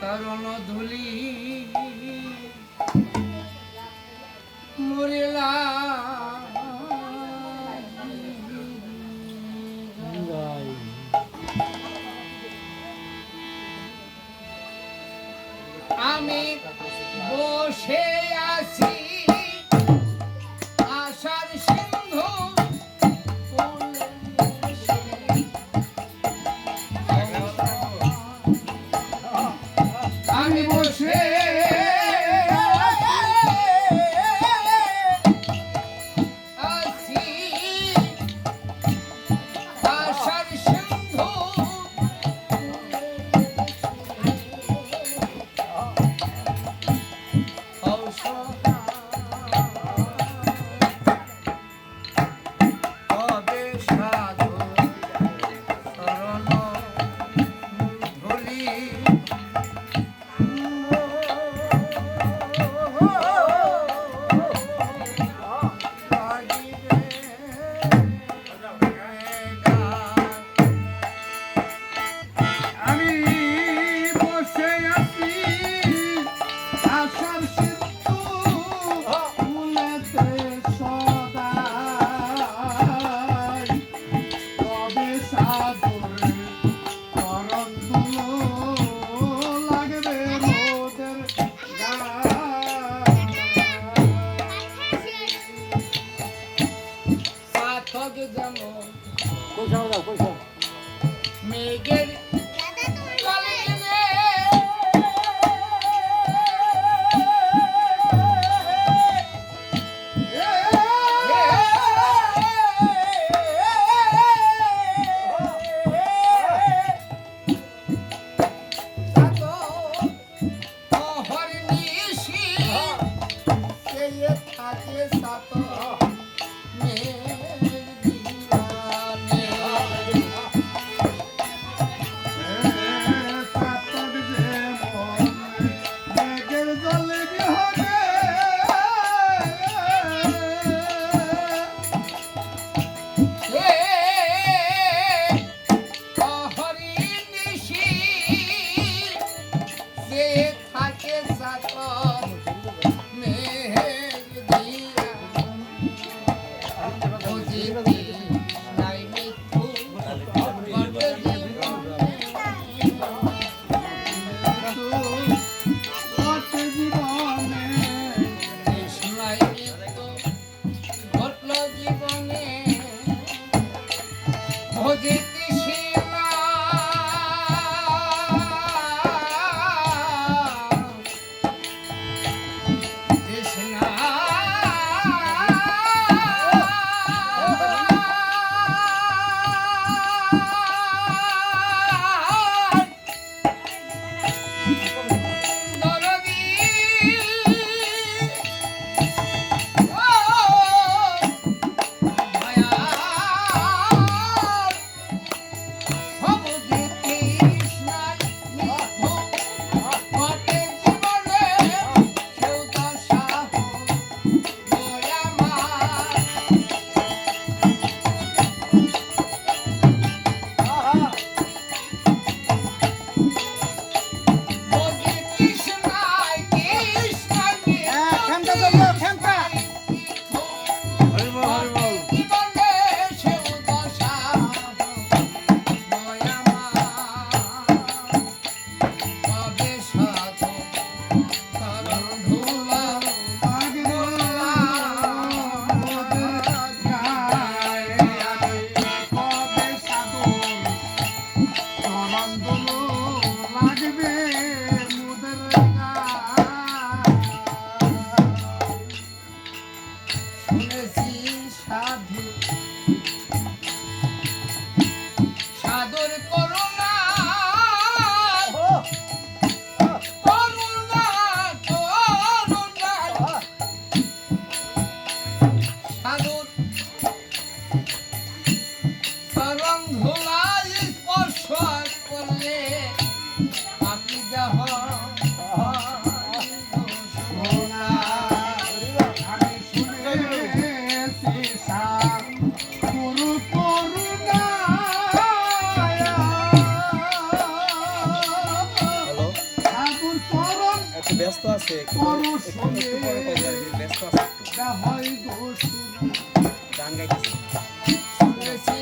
চরণ ধুলি। মরিলা আমি বসে আছি। Mami, কই যাও না কই যাও? মেঘের শুনেছি সাধু। দোষ। গান গাইতেছে। শুনেছি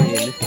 yeah